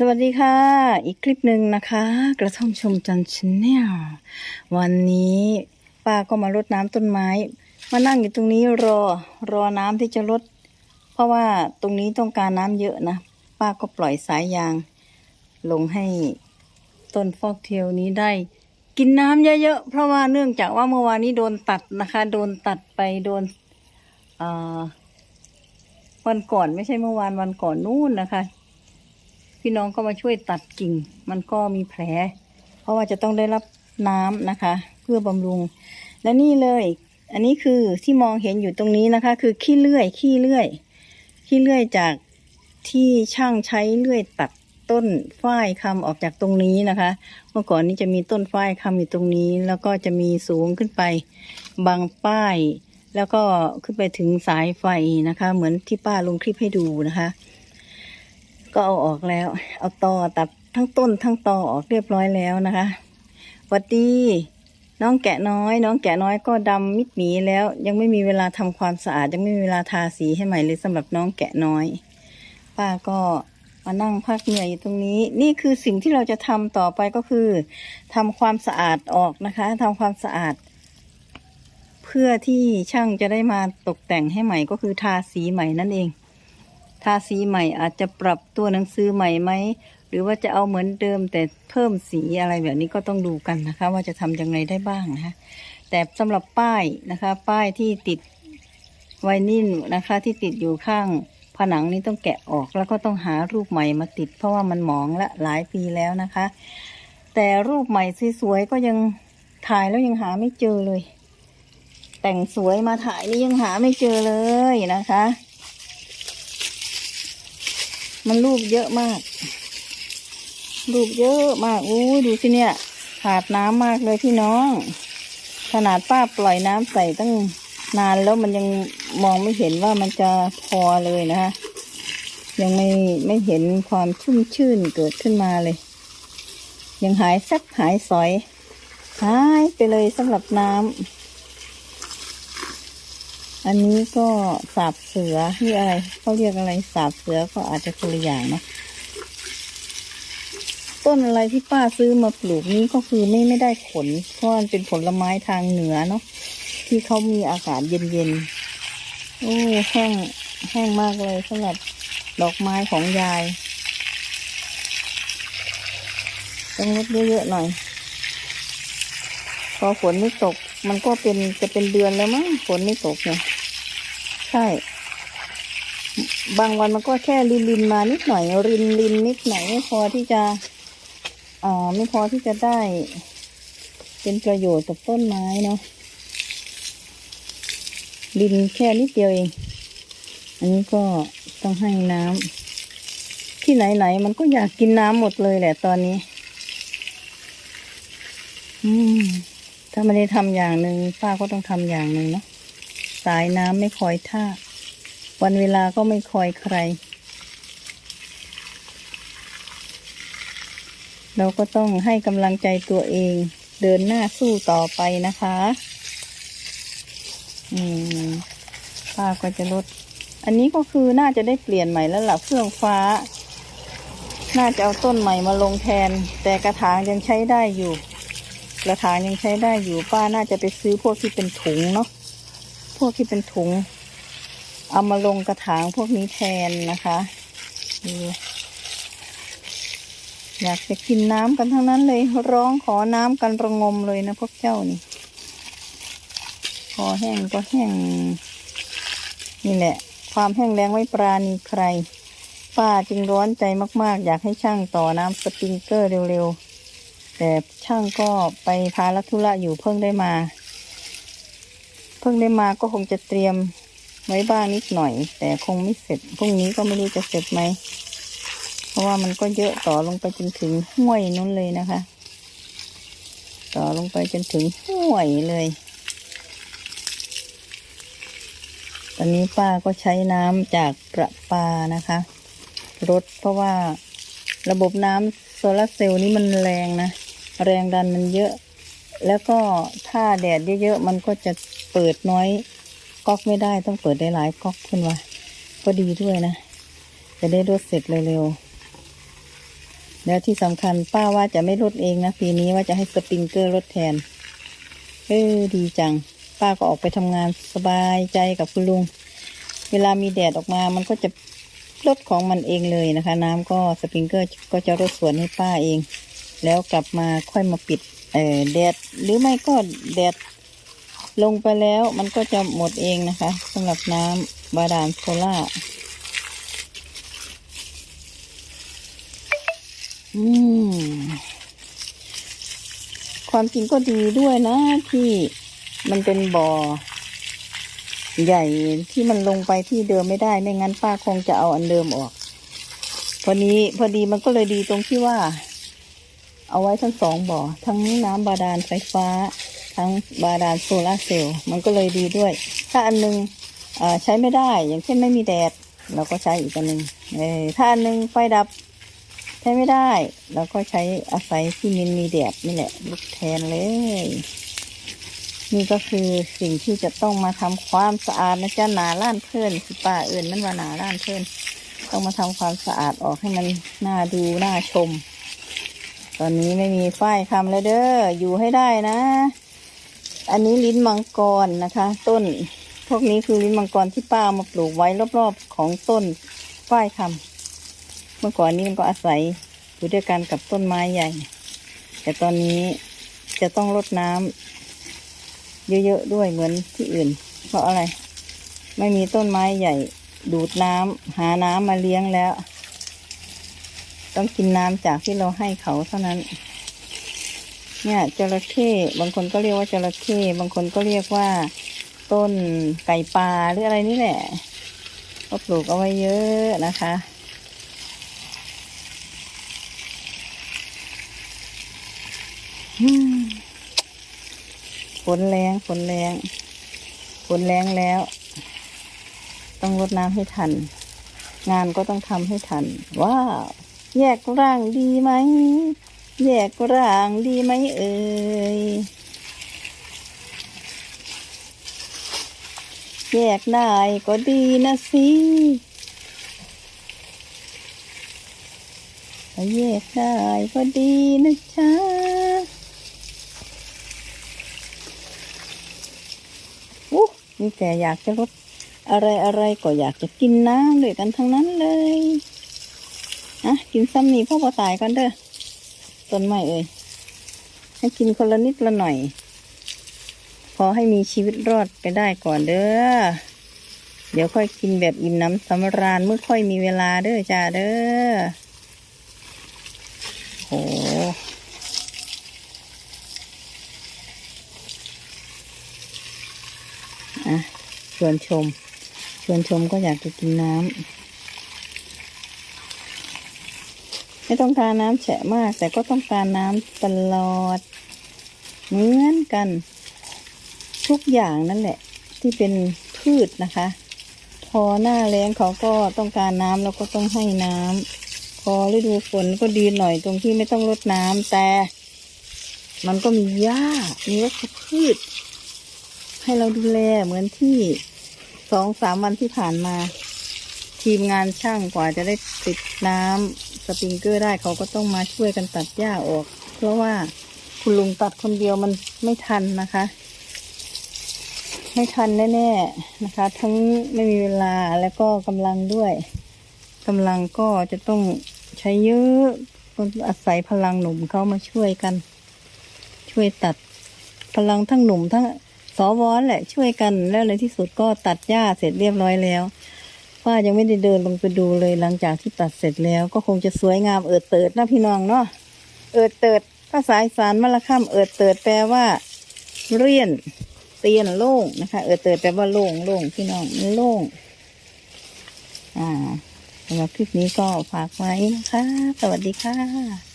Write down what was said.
สวัสดีค่ะ อีกคลิปหนึ่งนะคะ กระท่อมชมจันชแนลวันนี้ป้าก็มารดน้ำต้นไม้ มานั่งอยู่ตรงนี้รอรอน้ำที่จะลด เพราะว่าตรงนี้ต้องการน้ำเยอะนะ ป้าก็ปล่อยสายยาง ลงให้ต้นฟอกเทลนี้ได้ กินน้ำเยอะๆ เพราะว่าเนื่องจากว่าเมื่อวานนี้โดนตัดนะคะ โดนตัดไปโดนวันก่อนไม่ใช่เมื่อวานวันก่อนนู่นนะคะ พี่น้องก็มาช่วยตัดกิ่ง มันก็มีแผล เพราะว่าจะต้องได้รับน้ำนะคะ เพื่อบำรุง และนี่เลย อันนี้คือที่มองเห็นอยู่ตรงนี้นะคะ คือขี้เลื่อยขี้เลื่อยขี้เลื่อยจากที่ช่างใช้เลื่อยตัดต้นฝ้ายคำออกจากตรงนี้นะคะ เมื่อก่อนนี้จะมีต้นฝ้ายคำอยู่ตรงนี้ แล้วก็จะมีสูงขึ้นไปบางป้าย แล้วก็ขึ้นไปถึงสายไฟนะคะ เหมือนที่ป้าลงคลิปให้ดูนะคะ ก็เอาออกแล้ว เอาตอตัดทั้งต้นทั้งตอออกเรียบร้อยแล้วนะคะวัดดีน้องแกะน้อย น้องแกะน้อยก็ดำมิดหมีแล้ว ยังไม่มีเวลาทำความสะอาด ยังไม่มีเวลาทาสีให้ใหม่เลยสำหรับน้องแกะน้อย ป้าก็มานั่งพักเหนื่อยอยู่ตรงนี้ นี่คือสิ่งที่เราจะทำต่อไปก็คือทำความสะอาดออกนะคะทำความสะอาด เพื่อที่ช่างจะได้มาตกแต่งให้ใหม่ก็คือทาสีใหม่นั่นเอง ทาสีใหม่อาจจะปรับตัวหนังสือใหม่ไหมหรือว่าจะเอาเหมือนเดิมแต่เพิ่มสีอะไรแบบนี้ก็ต้องดูกันนะคะ ว่าจะทำยังไงได้บ้างนะคะแต่สำหรับป้ายนะคะ ป้ายที่ติดไวนิลนะคะ ที่ติดอยู่ข้างผนังนี้ต้องแกะออกแล้วก็ต้องหารูปใหม่มาติด เพราะว่ามันหมองละหลายปีแล้วนะคะ แต่รูปใหม่สวยๆก็ยังถ่ายแล้วยังหาไม่เจอเลย แต่งสวยมาถ่ายนี่ยังหาไม่เจอเลยนะคะ มันรูปเยอะมากรูปเยอะมากอู้ดูสิเนี่ย ขาดน้ำมากเลยพี่น้อง ขนาดป้าปล่อยน้ำใส่ตั้งนานแล้วมันยังมองไม่เห็นว่ามันจะพอเลยนะคะยังไม่ไม่เห็นความชุ่มชื่นเกิดขึ้นมาเลย ยังหายซักหายสอย หายไปเลยสำหรับน้ำ อันนี้ก็สาบเสือที่อะไรเขาเรียกอะไรสาบเสือก็อาจจะคนละอย่างเนาะต้นอะไรที่ป้าซื้อมาปลูกนี้ก็คือไม่ไม่ได้ผลเพราะมันเป็นผลไม้ทางเหนือเนาะที่เขามีอากาศเย็นๆโอ้แห้งแห้งมากเลยสำหรับดอกไม้ของยายต้องลดเยอะๆหน่อย พอฝนไม่ตก มันก็เป็นจะเป็นเดือนแล้วมั้งฝนไม่ตกเนี่ย ใช่ บางวันมันก็แค่รินรินมานิดหน่อย รินรินนิดหน่อยไม่พอที่จะอ่าไม่พอที่จะได้ เป็นประโยชน์กับต้นไม้เนาะรินแค่นิดเดียวเอง อันนี้ก็ต้องให้น้ำที่ไหนๆมันก็อยากกินน้ำหมดเลยแหละตอนนี้ อืมถ้าไม่ได้ทำอย่างหนึ่งป้าก็ต้องทำอย่างหนึ่งเนาะ สายน้ำไม่คอยท่า วันเวลาก็ไม่คอยใคร เราก็ต้องให้กำลังใจตัวเอง เดินหน้าสู้ต่อไปนะคะ อืมป้าก็จะลด อันนี้ก็คือน่าจะได้เปลี่ยนใหม่แล้วล่ะเครื่องฟ้า น่าจะเอาต้นใหม่มาลงแทน แต่กระถางยังใช้ได้อยู่ กระถางยังใช้ได้อยู่ป้าน่าจะไปซื้อพวกที่เป็นถุงเนาะ พวกที่เป็นถุง เอามาลงกระถางพวกนี้แทนนะคะอยากจะกินน้ำกันทั้งนั้นเลย ร้องขอน้ำกันระงมเลยนะพวกเจ้านี่คอแห้งก็แห้งนี่แหละ ความแห้งแล้งไม่ปราณีใคร ป้าจึงร้อนใจมาก ๆ อยากให้ช่างต่อน้ำสปริงเกอร์เร็ว ๆ แต่ช่างก็ไปพาลัธุระอยู่เพิ่งได้มา พิ่งได้มาก็คงจะเตรียมไว้บ้างนิดหน่อย แต่คงไม่เสร็จพรุ่งนี้ก็ไม่รู้จะเสร็จไหม เพราะว่ามันก็เยอะต่อลงไปจนถึงห้วยนู้นเลยนะคะ ต่อลงไปจนถึงห้วยเลย ตอนนี้ป้าก็ใช้น้ำจากประปานะคะรดเพราะว่าระบบน้ำโซลาร์เซลล์นี้มันแรงนะ แรงดันมันเยอะ แล้วก็ถ้าแดดเยอะๆมันก็จะ เปิดน้อยก๊อกไม่ได้ต้องเปิดได้หลายก๊อกขึ้นว่าก็ดีด้วยนะ จะได้รดเสร็จเร็วๆแล้วที่สำคัญป้าว่าจะไม่ลดเองนะปีนี้ว่าจะให้สปริงเกอร์ลดแทนเออดีจัง ป้าก็ออกไปทำงานสบายใจกับคุณลุง เวลามีแดดออกมามันก็จะลดของมันเองเลยนะคะ น้ำก็สปริงเกอร์ก็จะรดสวนให้ป้าเอง แล้วกลับมาค่อยมาปิดเออแดดหรือไม่ก็แดด ลงไปแล้วมันก็จะหมดเองนะคะสำหรับน้ำบาดาลโซล่าอืมความจริงก็ดีด้วยนะที่มันเป็นบ่อใหญ่ที่มันลงไปที่เดิมไม่ได้ ไม่งั้นป้าคงจะเอาอันเดิมออก พอนี้พอดีมันก็เลยดีตรงที่ว่า เอาไว้ทั้งสองบ่อ ทั้งน้ำบาดาลไฟฟ้า ทั้งบาดาลโซลาเซลล์มันก็เลยดีด้วย ถ้าอันหนึงเอ่อใช้ไม่ได้อย่างเช่นไม่มีแดด เราก็ใช้อีกอันหนึ่งเออถ้าอันหนึงไฟดับใช้ไม่ได้เราก็ใช้อาศัยที่มินมีแดดนี่แหละลุกแทนเลย นี่ก็คือสิ่งที่จะต้องมาทำความสะอาดนะจ๊ะหนาล้านเพื่อนสิป้าเอื่นมันว่าหนาล้านเพื่อนต้องมาทำความสะอาดออกให้มันน่าดูน่าชม ตอนนี้ไม่มีฝ้ายคำเลยเด้ออยู่ให้ได้นะ อันนี้ลิ้นมังกรนะคะ ต้น พวกนี้คือลิ้นมังกรที่ป้าเอามาปลูกไว้รอบๆของต้นฝ้ายคำเมื่อก่อนนี้มันก็อาศัยอยู่ด้วยกันกับต้นไม้ใหญ่ แต่ตอนนี้จะต้องรดน้ำเยอะๆด้วยเหมือนที่อื่น เพราะอะไร ไม่มีต้นไม้ใหญ่ ดูดน้ำหาน้ำมาเลี้ยงแล้ว ต้องกินน้ำจากที่เราให้เขาเท่านั้น เนี่ยจระเข้บางคนก็เรียกว่าจระเข้บางคนก็เรียกว่า ต้นไก่ปลาหรืออะไรนี่แหละก็ปลูกเอาไว้เยอะนะคะฝนแรงฝนแรงฝนแรงแล้ว ต้องรดน้ำให้ทัน งานก็ต้องทำให้ทัน ว้าว แยกร่างดีไหม แยกร่างดีไหมเอ่ย แยกได้ก็ดีนะสิแยกได้ก็ดีนะจ๊ะอู้มีแต่อยากจะลดอะไรอะไรก็อยากจะกินน้ำด้วยกันทั้งนั้นเลย อะ กินซ้ำนี่พ่อพอตายกันเด้อ ต้นไม้เอ่ยให้กินคนละนิดละหน่อย พอให้มีชีวิตรอดไปได้ก่อนเด้อเดี๋ยวค่อยกินแบบอิ่มน้ำสำราญเมื่อค่อยมีเวลาเด้อจ้าเด้อโหอะชวนชมชวนชมก็อยากจะกินน้ำ ไม่ต้องการน้ำแฉะมาก แต่ก็ต้องการน้ำตลอด เหมือนกัน ทุกอย่างนั่นแหละ ที่เป็นพืชนะคะ พอหน้าแล้งเขาก็ต้องการน้ำแล้วก็ต้องให้น้ำพอฤดูฝนก็ดีหน่อยตรงที่ไม่ต้องรดน้ำแต่ มันก็มีหญ้ามีวัชพืช ให้เราดูแลเหมือนที่สองสามวันที่ผ่านมา ทีมงานช่างกว่าจะได้ติดน้ำ สปริงเกอร์ได้เขาก็ต้องมาช่วยกันตัดหญ้าออก เพราะว่าคุณลุงตัดคนเดียวมันไม่ทันนะคะ ไม่ทันแน่ๆนะคะ ทั้งไม่มีเวลาแล้วก็กำลังด้วยกำลังก็จะต้องใช้เยอะคนอาศัยพลังหนุ่มเขามาช่วยกัน ช่วยตัดพลังทั้งหนุ่มทั้งสวอนแหละช่วยกันแล้วในที่สุดก็ตัดหญ้าเสร็จเรียบร้อยแล้ว ป้ายังไม่ได้เดินลงไปดูเลยหลังจากที่ตัดเสร็จแล้ว ก็คงจะสวยงามเอิดเติดนะพี่น้องเนาะเอิดเติดภาษาอีสานมะละค่ำเอิดเติดแปลว่า เรียนเตียนโล่งนะคะ เอิดเติดแปลว่าโล่งโล่งพี่น้องโล่งอ่าสำหรับคลิปนี้ก็ฝากไว้นะคะ สวัสดีค่ะ